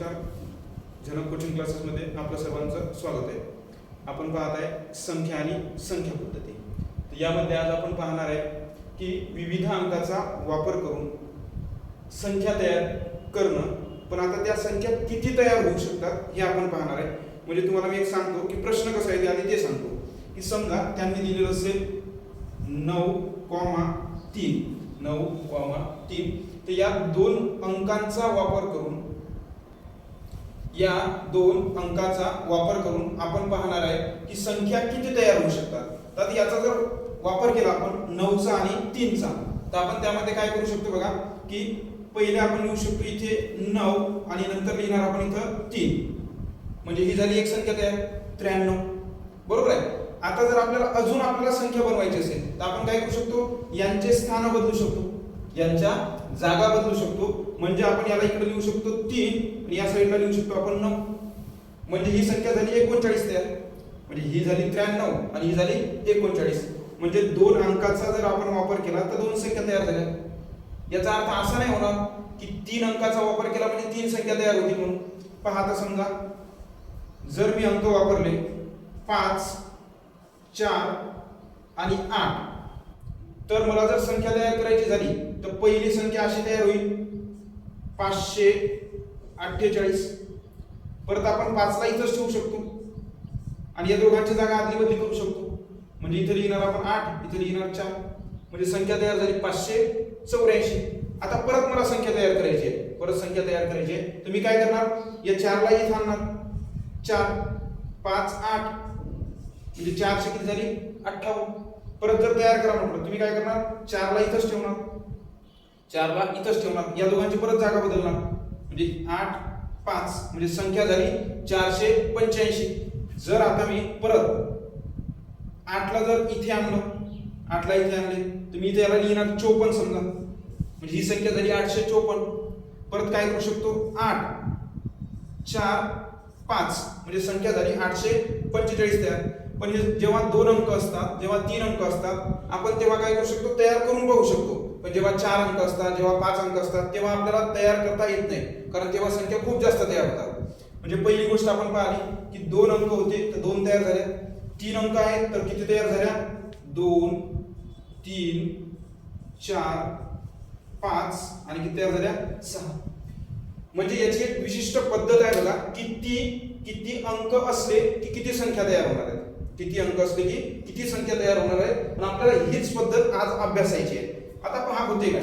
नमस्कार. जनक कोचिंग क्लासेसमध्ये आपलं सर्वांचं स्वागत आहे. आपण पाहत आहे संख्या आणि संख्या पद्धती. तर यामध्ये आज आपण पाहणार आहे की विविध अंकाचा वापर करून संख्या तयार करणं पण आता त्या संख्या किती तयार होऊ शकतात हे आपण पाहणार आहे. म्हणजे तुम्हाला मी एक सांगतो की प्रश्न कसा आहे आधी ते सांगतो. की समजा त्यांनी दिलेलं असेल नऊ कॉमा तीन. नऊ कॉमा तीन. तर या दोन अंकांचा वापर करून या दोन अंकाचा वापर करून आपण पाहणार आहे की संख्या किती तयार होऊ शकतात. तर याचा जर वापर केला आपण नऊचा आणि तीनचा तर आपण त्यामध्ये काय करू शकतो बघा की पहिले आपण लिहू शकतो इथे नऊ आणि नंतर लिहिणार आपण इथं तीन. म्हणजे ही झाली एक संख्या तयार त्र्याण्णव. बरोबर आहे? आता जर आपल्याला अजून आपल्याला संख्या बनवायची असेल तर आपण काय करू शकतो? यांचे स्थान बदलू शकतो. यांच्या जागा बदलू शकतो. म्हणजे आपण याला इकडे लिहू शकतो तीन आणि या साईडला लिहू शकतो आपण नऊ. म्हणजे ही संख्या झाली एकोणचाळीस तयार म्हणजे ही झाली त्र्याण्णव आणि ही झाली एकोणचाळीस. म्हणजे दोन अंकाचा जर आपण वापर केला तर दोन संख्या तयार झाल्या. याचा अर्थ असा नाही होणार की तीन अंकाचा वापर केला म्हणजे तीन संख्या तयार होती म्हणून. पहा आता समजा. जर मी अंक वापरले पाच चार आणि आठ. तर मला जर संख्या तयार करायची झाली तर पहिली संख्या अशी तयार होईल. पाचशे अठ्ठेचाळीस. परत आपण पाचला इथंच ठेवू शकतो. आणि या दोघांची जागा आदली बदली करू शकतो. म्हणजे इथं लिहिणार आपण आठ इथं लिहिणार चार. म्हणजे संख्या तयार झाली पाचशे चौऱ्याऐंशी. आता परत मला संख्या तयार करायची आहे. परत संख्या तयार करायची आहे. तर मी काय करणार? या चारला इथं आणणार चार पाच आठ. म्हणजे चारशे किती झाली? अठ्ठावन्न. परत जर तयार करा म्हटलं तुम्ही काय करणार? चारला इथंच ठेवणार. चारला इथंच ठेवणार. या दोघांची परत जागा बदलणार. म्हणजे आठ पाच म्हणजे संख्या झाली चारशे पंच्याऐंशी. जर आता मी परत आठला जर इथे आणलं आठला इथे आणले तर मी इथे याला लिहिणार चोपन्न समजा. म्हणजे ही संख्या झाली आठशे चोपन्न. परत काय करू शकतो? आठ. चार पाच. म्हणजे संख्या झाली आठशे पंचेचाळीस तयार. पण हे जेव्हा दोन अंक असतात जेव्हा तीन अंक असतात आपण तेव्हा काय करू शकतो? तयार करून बघू शकतो. पण जेव्हा चार अंक असतात जेव्हा पाच अंक असतात तेव्हा आपल्याला तयार करता येत नाही. कारण तेव्हा संख्या खूप जास्त तयार होतात. म्हणजे पहिली गोष्ट आपण पाहिली की दोन अंक होते तर दोन तयार झाले. तीन अंक आहेत तर किती तयार झाल्या? दोन तीन चार पाच. आणि किती तयार झाल्या? सहा. म्हणजे याची एक विशिष्ट पद्धत आहे बघा किती किती अंक असले की किती संख्या तयार होणार आहेत. किती अंक असले की किती संख्या तयार होणार आहेत. पण आपल्याला हीच पद्धत आज अभ्यासायची आहे. आता पहा होते काय?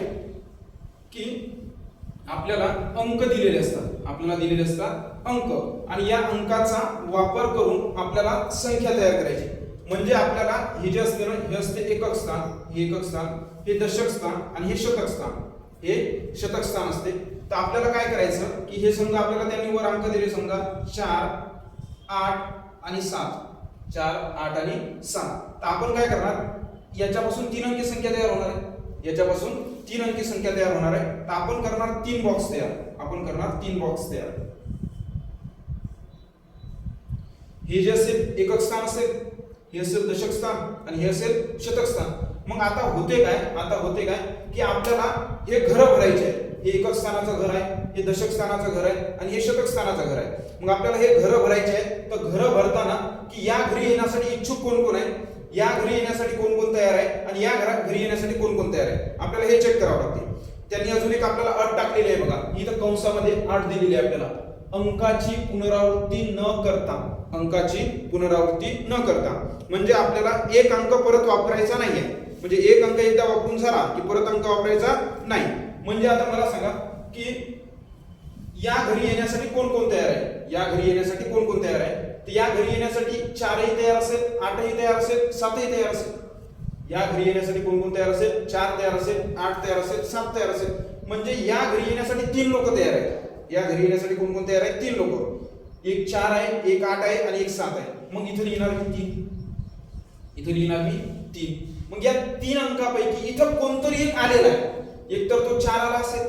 की आपल्याला अंक दिलेले असतात. आपल्याला दिलेले असतात अंक. आणि या अंकाचा वापर करून आपल्याला संख्या तयार करायची. म्हणजे आपल्याला हे जे असते ना हे असते एकक स्थान हे एकक स्थान हे दशक स्थान आणि हे शतक स्थान. हे शतक स्थान असते. तर आपल्याला काय करायचं की हे समजा आपल्याला त्यांनी वर अंक दिले समजा चार आठ आणि सात. चार आठ आणि सात. तर आपण काय करणार? याच्यापासून तीन अंकी संख्या तयार होणार. याच्यापासून तीन अंकी संख्या तयार होणार आहे. तर आपण करणार तीन बॉक्स तयार. आपण करणार तीन बॉक्स तयार. हे जे असेल एकक स्थान असेल हे असेल दशक स्थान आणि हे असेल शतक स्थान. मग आता होते काय? आता होते काय? की आपल्याला हे घर भरायचे आहे हे एकक स्थानाचं घर आहे हे दशक स्थानाचं घर आहे आणि हे शतक स्थानाचं घर आहे. मग आपल्याला हे घर भरायचे आहे तर घर भरताना की या घरी येण्यासाठी इच्छुक कोण कोण आहे? या घरी येण्यासाठी कोण कोण तयार आहे आणि या घरात घरी येण्यासाठी कोण कोण तयार आहे? आपल्याला हे चेक करावं लागते. त्यांनी अजून एक आपल्याला अट टाकलेली आहे बघा. इथं कंसामध्ये अट दिलेली आहे आपल्याला. अंकाची पुनरावृत्ती न करता अंकाची पुनरावृत्ती न करता. म्हणजे आपल्याला एक अंक परत वापरायचा नाहीये. म्हणजे एक अंक एकदा वापरून झाला की परत अंक वापरायचा नाही. म्हणजे आता मला सांगा की या घरी येण्यासाठी कोण कोण तयार आहे? या घरी येण्यासाठी कोण कोण तयार आहे? तर या घरी येण्यासाठी चारही तयार असेल आठही तयार असेल सातही तयार असेल. या घरी येण्यासाठी कोण कोण तयार असेल? चार तयार असेल आठ तयार असेल सात तयार असेल. म्हणजे या घरी येण्यासाठी तीन लोक तयार आहेत. या घरी येण्यासाठी कोण कोण तयार आहेत? तीन लोक. एक चार आहे एक आठ आहे आणि एक सात आहे. मग इथं लिहिणार मी तीन. इथं लिहिणार मी तीन. मग या तीन अंकापैकी इथं कोणतरी एक आलेला आहे. एक तर तो चार आला असेल.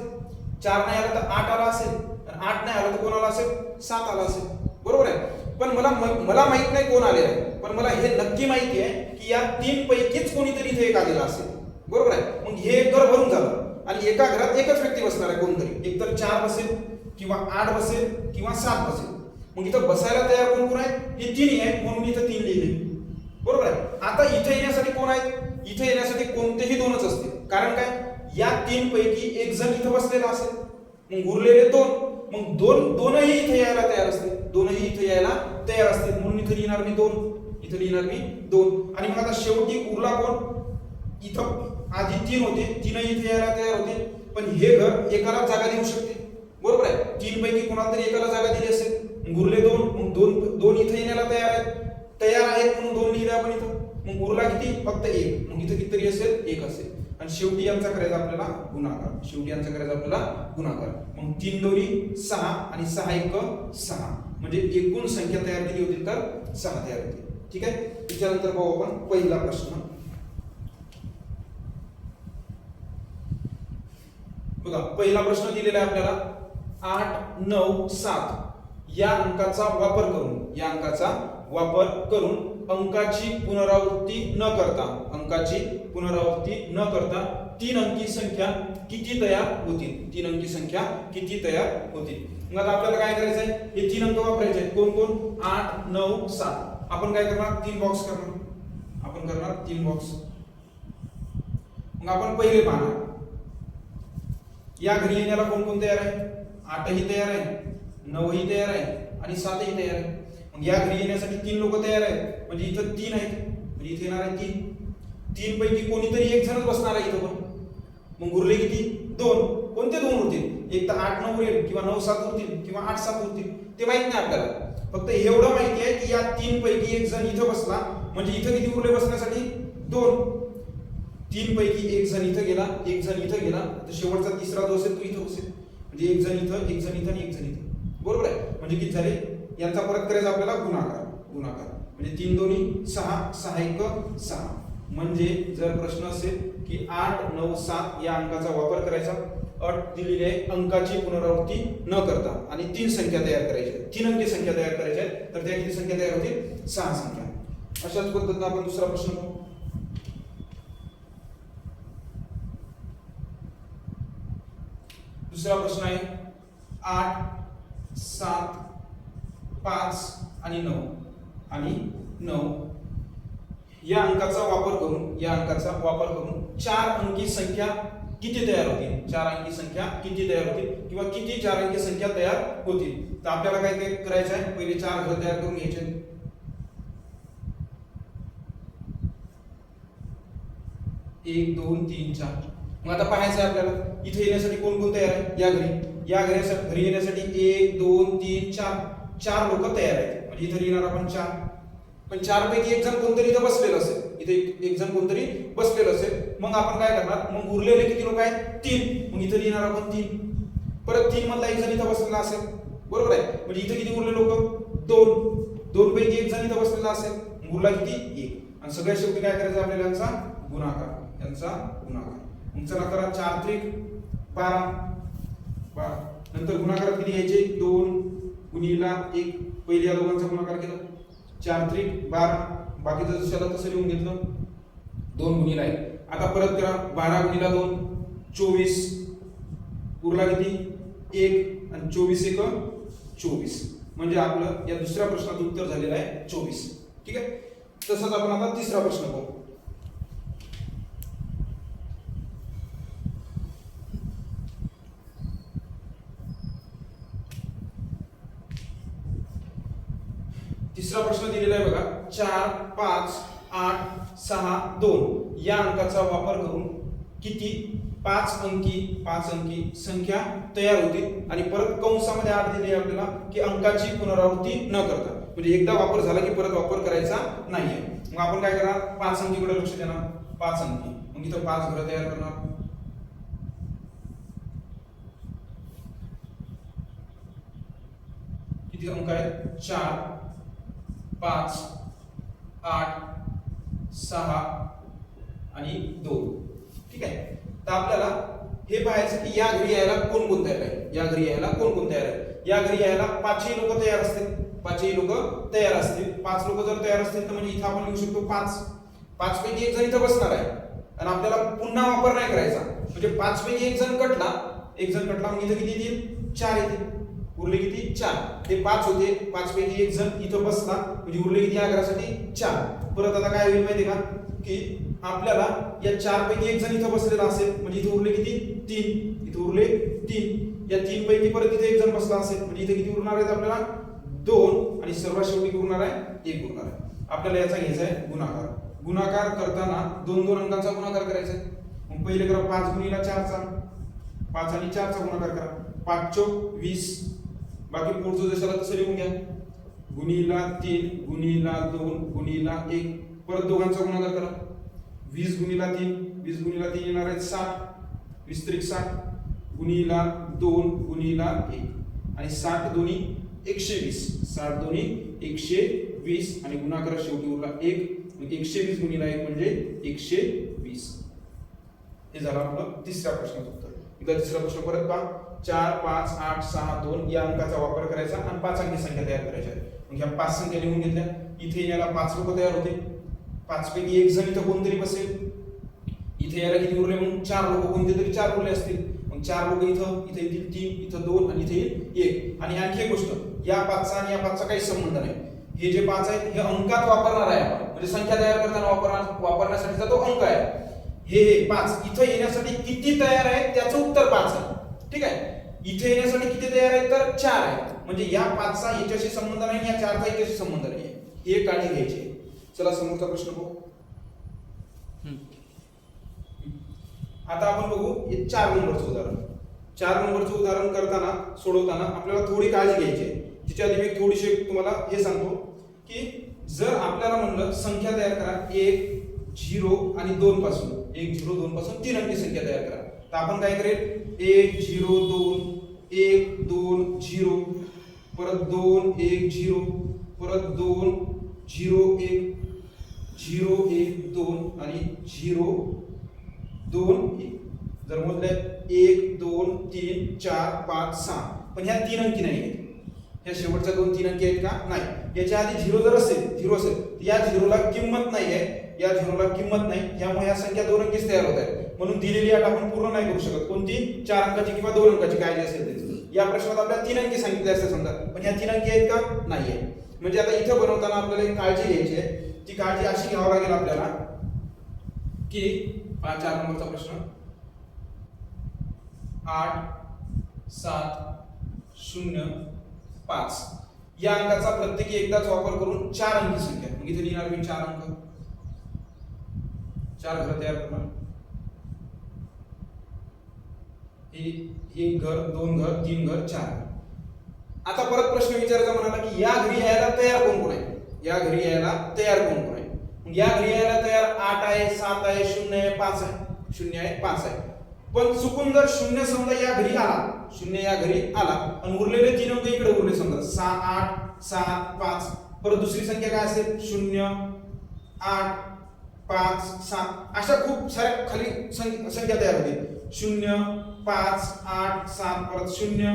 चार नाही आला तर आठ आला असेल. आठ नाही आला तर कोणाला असेल? सात आला असेल. बरोबर आहे? पण मला मला माहीत नाही कोण आलेलं आहे. पण मला हे नक्की माहिती आहे की या तीन पैकीच कोणीतरी इथे एक आलेला असेल. बरोबर आहे? मग हे घर भरून झालं. आणि एका घरात एकच व्यक्ती बसणार आहे कोणतरी. एकतर चार बसेल किंवा आठ बसेल किंवा सात बसेल. मग इथं बसायला तयार कोण कोण आहेत हे तिन्ही आहेत म्हणून इथं तीन लिहिले. बरोबर आहे? आता इथे येण्यासाठी कोण आहेत? इथे येण्यासाठी कोणतेही दोनच असतील. कारण काय? या तीन पैकी एक जण इथं बसलेला असेल. मग उरलेले दोन मग दोन दोनही इथे यायला तयार असतील. दोनही इथे यायला तयार असतील. म्हणून इथे लिहिणार मी दोन. इथे लिहिणार मी दोन. आणि मग आता शेवटी उरला कोण? इथं. आधी तीन होते. तीनही इथे यायला तयार होते. पण हे घर एकाला जागा देऊ शकते. बरोबर आहे? तीन पैकी कोणाला तरी एकाला जागा दिली असेल. मग उरले दोन. मग दोन दोन इथे येण्याला तयार आहेत. तयार आहेत म्हणून दोन लिहिले आपण इथं. मग उरला किती? फक्त एक. मग इथं कितीतरी असेल? एक असेल. आणि शेवटी यांचा करायचा आपल्याला गुणाकार. शेवटी यांचा करायचा आपल्याला गुणाकार. मग तीन दोरी सहा आणि सहा एक सहा. म्हणजे एकूण संख्या तयार केली होती तर सहा तयार होती. ठीक आहे? त्याच्यानंतर पाहू आपण पहिला प्रश्न. बघा पहिला प्रश्न दिलेला आहे आपल्याला. आठ नऊ सात. या अंकाचा वापर करून या अंकाचा वापर करून अंकाची पुनरावृत्ती न करता अंकाची पुनरावृत्ती न करता तीन अंकी संख्या किती तयार होतील? तीन अंकी संख्या किती तयार होतील? मग आता आपल्याला काय करायचं आहे हे तीन अंक वापरायचे आहेत. कोण कोण? आठ नऊ सात. आपण काय करणार? तीन बॉक्स करणार. आपण करणार तीन बॉक्स मग आपण पहिले पाहणार. या घरी येण्याला कोण कोण तयार आहे? आठही तयार आहे. नऊही तयार आहे. आणि सातही तयार आहे. मग या घरी येण्यासाठी तीन लोक तयार आहेत. म्हणजे इथं तीन आहेत. म्हणजे इथे येणार आहे तीन. तीन पैकी कोणीतरी एक जणच बसणार आहे इथं पण. मग उरले किती? दोन. कोणते दोन होतील? एक तर आठ नऊ उरेल किंवा नऊ सात होतील किंवा आठ सात होतील ते माहीत नाही आपल्याला. फक्त एवढं माहिती आहे की या तीन पैकी एक जण इथं बसला. म्हणजे इथं किती उरले बसण्यासाठी? दोन. तीन पैकी एक जण इथं गेला एक जण इथं गेला तर शेवटचा तिसरा जो असेल तो इथं बसेल. म्हणजे एक जण इथं एक जण इथं आणि एक जण इथं. बरोबर आहे? म्हणजे किती झाले? यांचा परत करायचा आपल्याला गुणाकार. गुणाकार. म्हणजे तीन दोन्ही सहा सहा एक सहा. म्हणजे जर प्रश्न असेल की आठ नऊ सात या अंकाचा वापर करायचा अट दिलेली आहे अंकाची पुनरावृत्ती न करता. आणि तीन संख्या तयार करायच्या तीन अंकी संख्या तयार करायच्या आहेत. तर त्या किती संख्या तयार होतील सहा संख्या. अशाच पद्धतीनं आपण दुसरा प्रश्न पाहू. दुसरा प्रश्न आहे आठ सात पाच आणि नऊ. आणि नऊ या अंकाचा वापर करून या अंकाचा वापर करून चार अंकी संख्या किती तयार होतील? चार अंकी संख्या किती तयार होतील? किंवा किती चार अंकी संख्या तयार होतील? तर आपल्याला काय काय करायचं आहे? पहिले चार घर तयार करून घ्यायचे एक दोन तीन चार. मग आता पाहायचं आहे आपल्याला इथे येण्यासाठी कोण कोण तयार आहे? या घरी. या घरी घरी येण्यासाठी एक दोन तीन चार. चार लोक तयार आहेत. म्हणजे इथे येणार आपण चार. पण चारपैकी एक जण कोणतरी इथं बसलेलं असेल. इथे एक- जण कोणतरी बसलेलं असेल. मग आपण काय करणार? मग उरलेले किती लोक आहेत? तीन. मग इथं लिहिणार आपण तीन. परत तीन मधला एक जण इथं बसलेला असेल. बरोबर आहे? म्हणजे इथे किती उरले लोक? दोन. दोन पैकी एक जण इथं बसलेला असेल. उरला किती? एक. आणि सगळ्या शेवटी काय करायचं आपल्याला यांचा? गुणाकार. यांचा गुणाकार. मग चला करा चार त्रिक बारा. बारा. नंतर गुणाकारात किती घ्यायचे दोन. गुणिला एक. पहिल्या दोघांचा गुणाकार केला. चार त्रिक बारा. बाकीचं जशाला तसं लिहून घेतलं. दोन गुणिला एक आता परत करा. बारा गुणिला दोन. चोवीस. उरला किती? एक. आणि चोवीस एक चोवीस. म्हणजे आपलं या दुसऱ्या प्रश्नाचं उत्तर झालेलं आहे चोवीस. ठीक आहे? तसंच आपण आता तिसरा प्रश्न पाहू. तिसरा प्रश्न दिलेला आहे बघा. चार पाच आठ सहा दोन. या अंकाचा वापर करून किती? पाच अंकी पाच अंकी संख्या तयार होते. आणि परत कंसामध्ये आठ दिली आपल्याला की अंकाची पुनरावृत्ती न करता. म्हणजे एकदा वापर झाला की परत वापर करायचा नाहीये. मग आपण काय करणार? पाच अंकीकडे लक्ष देणार. पाच अंकी. मग इथं पाच घरं तयार करणार. किती अंक आहेत? चार पाच आठ सहा आणि दोन. ठीक आहे? तर आपल्याला हे पाहायचं की या घरी यायला कोण कोण तयार आहे? या घरी यायला कोण कोण तयार आहे? या घरी यायला पाचही लोक तयार असतील. पाचही लोक तयार असतील. पाच लोक जर तयार असतील तर म्हणजे इथं आपण लिहू शकतो पाच. पाच पैकी एक जण इथं बसणार आहे. आणि आपल्याला पुन्हा वापर नाही करायचा. म्हणजे पाच पैकी एक जण कटला एक जण कटला म्हणजे इथं किती येतील? चार येतील. उरले किती? चार. ते पाच होते. पाच पैकी एक जण इथं बसला. म्हणजे उरले किती? अकरासाठी चार. परत आता काय होईल माहिती का? की आपल्याला या चार पैकी एक जण इथं बसलेला असेल. म्हणजे इथे उरले किती? तीन. इथे उरले तीन. या तीन पैकी परत इथे एक जण बसला असेल. म्हणजे इथे किती उरणार आहेत आपल्याला? दोन. आणि सर्वात शेवटी उरणार आहे? एक उरणार आहे. आपल्याला याचा घ्यायचा आहे गुणाकार. गुणाकार करताना दोन दोन अंकांचा गुणाकार करायचा आहे. मग पहिले करा पाच गुणीला चारचा. पाच आणि चारचा गुणाकार करा. पाच चौक वीस. बाकी पुढचं जशाला तसं लिहून घ्या. गुणीला तीन गुणीला दोन गुणीला एक. परत दोघांचा गुणाकार करा. वीस गुणीला तीन वीस गुणीला तीन येणार आहेत साठ. वीस त्रिक साठ. गुणीला दोन गुणीला एक. आणि साठ दोन्ही एकशे वीस. साठ दोन्ही एकशे वीस. आणि गुणाकार शेवटी उरला एक. एकशे वीस गुणीला एक म्हणजे एकशे वीस. हे झालं आपलं तिसऱ्या प्रश्नाचं उत्तर. एकदा तिसरा प्रश्न परत पहा. चार पाच आठ सहा दोन या अंकाचा वापर करायचा आणि पाच अंकी संख्या तयार करायच्या मग ह्या पाच संख्या लिहून घेतल्या. इथे याला पाच लोक तयार होते पाचपैकी एक जण इथं कोणतरी बसेल. इथे याला किती उरले म्हणून चार लोक कोणते तरी चार उरले असतील. मग चार लोक इथं इथे येतील तीन इथं दोन आणि इथे एक. आणि आणखी एक गोष्ट या पाचचा आणि या पाचचा काही संबंध नाही. हे जे पाच आहेत हे अंकात वापरणार आहे आपण. म्हणजे संख्या तयार करताना वापरणार वापरण्यासाठीचा तो अंक आहे. हे हे पाच इथं येण्यासाठी किती तयार आहे त्याचं उत्तर पाच आहे. ठीक आहे? इथे येण्यासाठी किती तयार आहे तर चार आहे म्हणजे या पाचचा याच्याशी संबंध नाही या चारचा याच्याशी संबंध नाही. ही एक काळजी घ्यायची. चला समोरचा प्रश्न बघू. आता आपण बघू हे चार नंबरचं उदाहरण. चार नंबरचं उदाहरण करताना सोडवताना आपल्याला थोडी काळजी घ्यायची आहे. तिच्या आधी मी थोडीशी तुम्हाला हे सांगतो की जर आपल्याला म्हणलं संख्या तयार करा एक झिरो आणि दोन पासून. एक झिरो दोन पासून तीन अंकी संख्या तयार करा. तर आपण काय करेल? एक झिरो दोन एक दोन झिरो परत दोन एक झिरो परत दोन झिरो एक झिरो एक दोन आणि झिरो दोन एक. जर मोजले एक दोन तीन चार पाच सहा. पण ह्या तीन अंकी नाही आहेत. ह्या शेवटच्या दोन तीन अंकी आहेत का? नाही. याच्या आधी झिरो जर असेल झिरो असेल तर या झिरोला किंमत नाही आहे. या झिरोला किंमत नाही. त्यामुळे ह्या संख्या दोन अंकीच तयार होत आहेत. म्हणून दिलेली अट आपण पूर्ण नाही करू शकत. कोणती चार अंकाची किंवा दोन अंकाची काय असेल ते या प्रश्नात आपल्याला तीन अंकी सांगितले असते समजा. पण ह्या तीन अंकी आहेत का? नाही आहे म्हणजे आता इथं बनवताना आपल्याला एक काळजी घ्यायची आहे. ती काळजी अशी घ्यावी लागेल आपल्याला की हा चार नंबरचा प्रश्न. आठ सात शून्य पाच. या अंकाचा प्रत्येकी एकदाच वापर करून चार अंकी संख्या. मग इथे लिहिणार मी चार अंक. चार घर तयार करणार हे एक घर दोन घर तीन घर चार घर. आता परत प्रश्न विचारायचा म्हणाला की या घरी यायला तयार कोण कोण आहे? या घरी यायला तयार कोण कोण आहे? या घरी यायला तयार आठ आहे सात आहे शून्य आहे पाच आहे. शून्य आहे पाच आहे. पण चुकून जर शून्य समजा या घरी आला शून्य या घरी आला आणि उरलेले तीन अंक इकडे उरले समजा. सहा आठ सात पाच. परत दुसरी संख्या काय असेल? शून्य आठ पाच सात. अशा खूप साऱ्या खाली संख्या तयार होतील. शून्य पाच आठ सात परत शून्य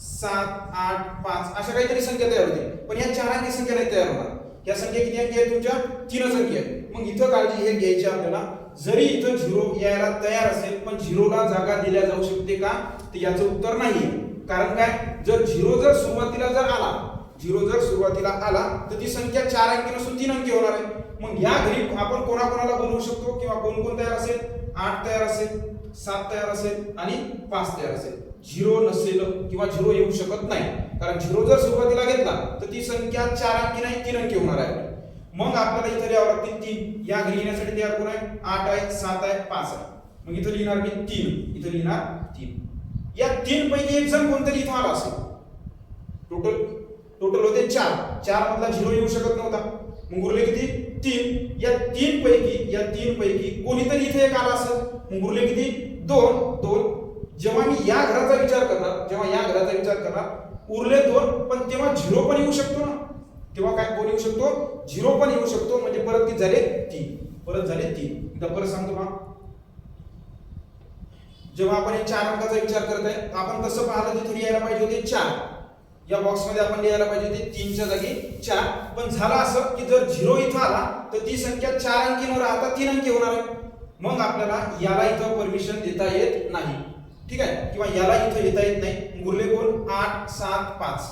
सात आठ पाच. अशा काहीतरी संख्या तयार होते पण या चार अंकी संख्या नाही तयार होणार. या संख्या किती अंकी आहेत तुमच्या तीन संख्या आहेत. मग इथं काळजी हे घ्यायची आपल्याला. जरी इथं झिरो यायला तयार असेल पण झिरोला जागा दिल्या जाऊ शकते का? तर याचं उत्तर नाही कारण काय? जर झिरो जर सुरुवातीला जर आला झिरो जर सुरुवातीला आला तर ती संख्या चार अंकी नसून तीन अंकी होणार आहे. मग या घरी आपण कोणाकोणाला बनवू शकतो? किंवा कोण कोण तयार असेल? आठ तयार असेल सात तयार असेल आणि पाच तयार असेल. झिरो नसेल किंवा झिरो येऊ शकत नाही. कारण झिरो जर सुरुवातीला घेतला तर ती संख्या चार अंकी नाही तीन अंकी होणार आहे. मग आपल्याला इथे लिहावं लागतील तीन या घरी येण्यासाठी तयार कोण आहे? आठ आहे सात आहे पाच आहे. मग इथं लिहिणार मी तीन. इथं लिहिणार तीन. या तीन पैकी एक जण कोणतरी इथं आला असेल. टोटल टोटल होते चार. चार मधला झिरो येऊ शकत नव्हता. मग उरले किती? तीन या तीन पैकी या तीन पैकी कोणीतरी इथे एक आला असेल. मग उरले किती? दोन दोन. जेव्हा मी या घराचा विचार करणार जेव्हा या घराचा विचार करणार उरले दोन पण तेव्हा झिरो पण येऊ शकतो ना. तेव्हा काय कोण येऊ शकतो? झिरो पण येऊ शकतो म्हणजे परत किती झाले तीन. परत झाले तीन. एकदा परत सांगतो मग जेव्हा आपण हे चार अंकाचा विचार करत आहे आपण कसं पाहिलं तिथे यायला पाहिजे होते चार. या बॉक्समध्ये आपण लिहायला पाहिजे होते तीनच्या जागी चार. पण झालं असं की जर झिरो इथं आला तर ती संख्या चार अंकी न राहता तीन अंकी होणार आहे. मग आपल्याला याला इथं परमिशन देता येत नाही. ठीक आहे? किंवा याला इथं येता येत नाही. उरले कोण? आठ सात पाच.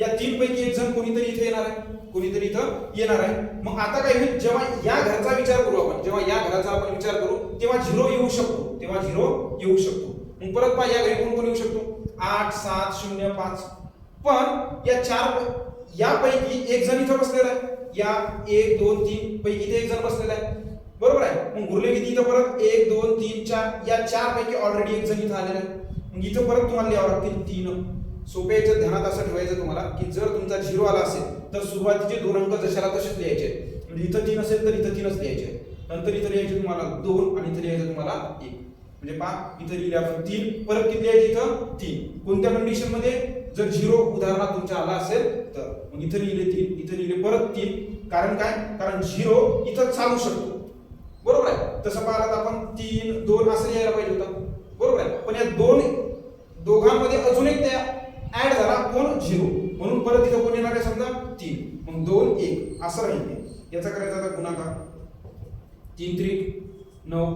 या तीन पैकी एक जण कोणीतरी इथे येणार आहे. कोणीतरी इथं येणार आहे. मग आता काय होईल? जेव्हा या घराचा विचार करू आपण जेव्हा या घराचा आपण विचार करू तेव्हा झिरो येऊ शकतो. तेव्हा झिरो येऊ शकतो. मग परत पहा या घरी कोण कोण येऊ शकतो? आठ सात शून्य पाच. पण या चार यापैकी एक जण इथं बसलेला आहे. या एक दोन तीन पैकी इथे एक जण बसलेला आहे. बरोबर आहे? मग उरले किती इथं परत? एक दोन तीन चार. या चार पैकी ऑलरेडी एक जण इथं आलेला आहे मग इथं परत तुम्हाला लिहावं लागतील तीन. सोप्या ध्यानात असं ठेवायचं तुम्हाला की जर तुमचा झिरो आला असेल तर सुरुवातीचे दोन अंक जशाला तसेच लिहायचे म्हणजे इथं तीन असेल तर इथं तीनच लिहायचे नंतर इथं लिहायचे तुम्हाला दोन आणि इथं लिहायचं तुम्हाला एक. म्हणजे पहा इथं लिहिले आपण तीन. परत किती लिहायचे इथं? तीन. कोणत्या कंडिशनमध्ये? जर झिरो उदाहरणात तुमच्या आला असेल तर. मग इथं लिहिले तीन इथं लिहिले परत तीन. कारण काय? कारण झिरो इथं चालू शकतो. बरोबर आहे? तसं पाहिलं तर आपण तीन दोन असं यायला पाहिजे होतं. बरोबर आहे? पण या दोन दोघांमध्ये अजून एक त्या ऍड झाला कोण? झिरो. म्हणून परत इथं कोण येणार आहे समजा? तीन. मग दोन एक. असं राहील याचा करायचा आता गुणाकार. तीन त्रिक नऊ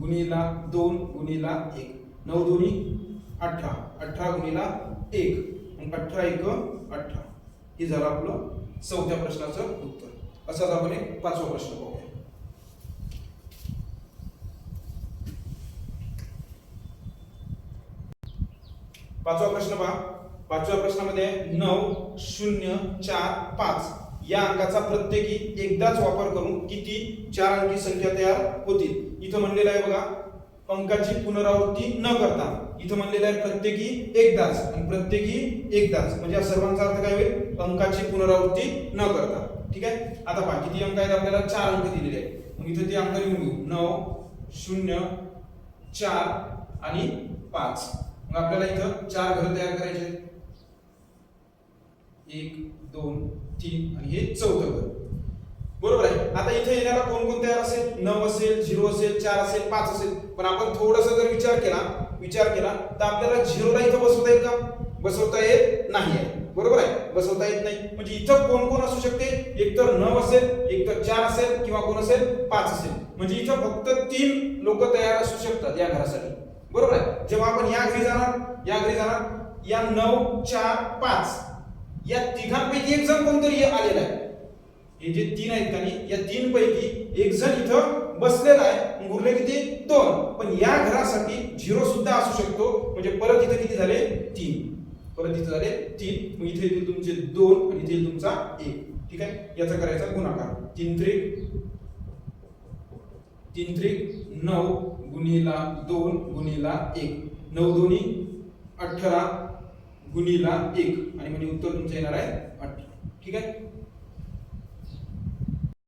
गुणीला दोन गुणीला एक. नऊ दोन्ही अठरा. अठरा गुणीला एक. अठरा एक अठरा. हे झालं आपलं चौथ्या प्रश्नाचं उत्तर. असाच आपण एक पाचवा प्रश्न पाहूया. पाचवा प्रश्न पहा. पाचव्या प्रश्नामध्ये नऊ शून्य चार पाच. या अंकाचा प्रत्येकी एकदाच वापर करून किती चार अंकी संख्या तयार होतील? इथं म्हणलेलं आहे बघा अंकाची पुनरावृत्ती न करता. इथं म्हणलेलं आहे प्रत्येकी एकदाच आणि प्रत्येकी एकदाच म्हणजे या सर्वांचा अर्थ काय होईल? अंकाची पुनरावृत्ती न करता. ठीक आहे? आता पहा किती अंक आहेत आपल्याला? चार अंक दिलेले आहेत. मग इथं ते अंक लिहून घेऊ. नऊ शून्य चार आणि पाच. मग आपल्याला इथं चार घर तयार करायचे आहेत. एक दोन तीन आणि हे चौथं घर. बरोबर आहे? आता इथे येणारा कोण कोण तयार असेल? नऊ असेल झिरो असेल चार असेल पाच असेल. पण आपण थोडस जर विचार केला विचार केला तर आपल्याला झिरोला इथं बसवता येईल का? बसवता येत नाही आहे. बरोबर आहे? बसवता येत नाही. म्हणजे इथं कोण कोण असू शकते? एक तर नऊ असेल एक तर चार असेल किंवा कोण असेल? पाच असेल. म्हणजे इथं फक्त तीन लोक तयार असू शकतात या घरासाठी. बरोबर आहे? जेव्हा आपण या घरी जाणार या घरी जाणार या नऊ चार पाच या तिघांपैकी एक जण कोणतरी आलेला आहे. हे जे तीन आहेत का या तीन पैकी एक जण इथं बसलेला आहे उरले किती? दोन. पण या घरासाठी झिरो सुद्धा असू शकतो. म्हणजे परत इथे किती झाले? तीन. परत इथं झाले तीन. मग इथे येतील तुमचे दोन आणि इथे येईल तुमचा एक. ठीक आहे? याचा करायचा गुणाकार. तीन त्रिक तीन त्रिक नऊ गुणीला दोन गुणीला एक. नऊ दोन्ही अठरा गुणीला एक. आणि म्हणजे उत्तर तुमचं येणार आहे अठरा. ठीक आहे?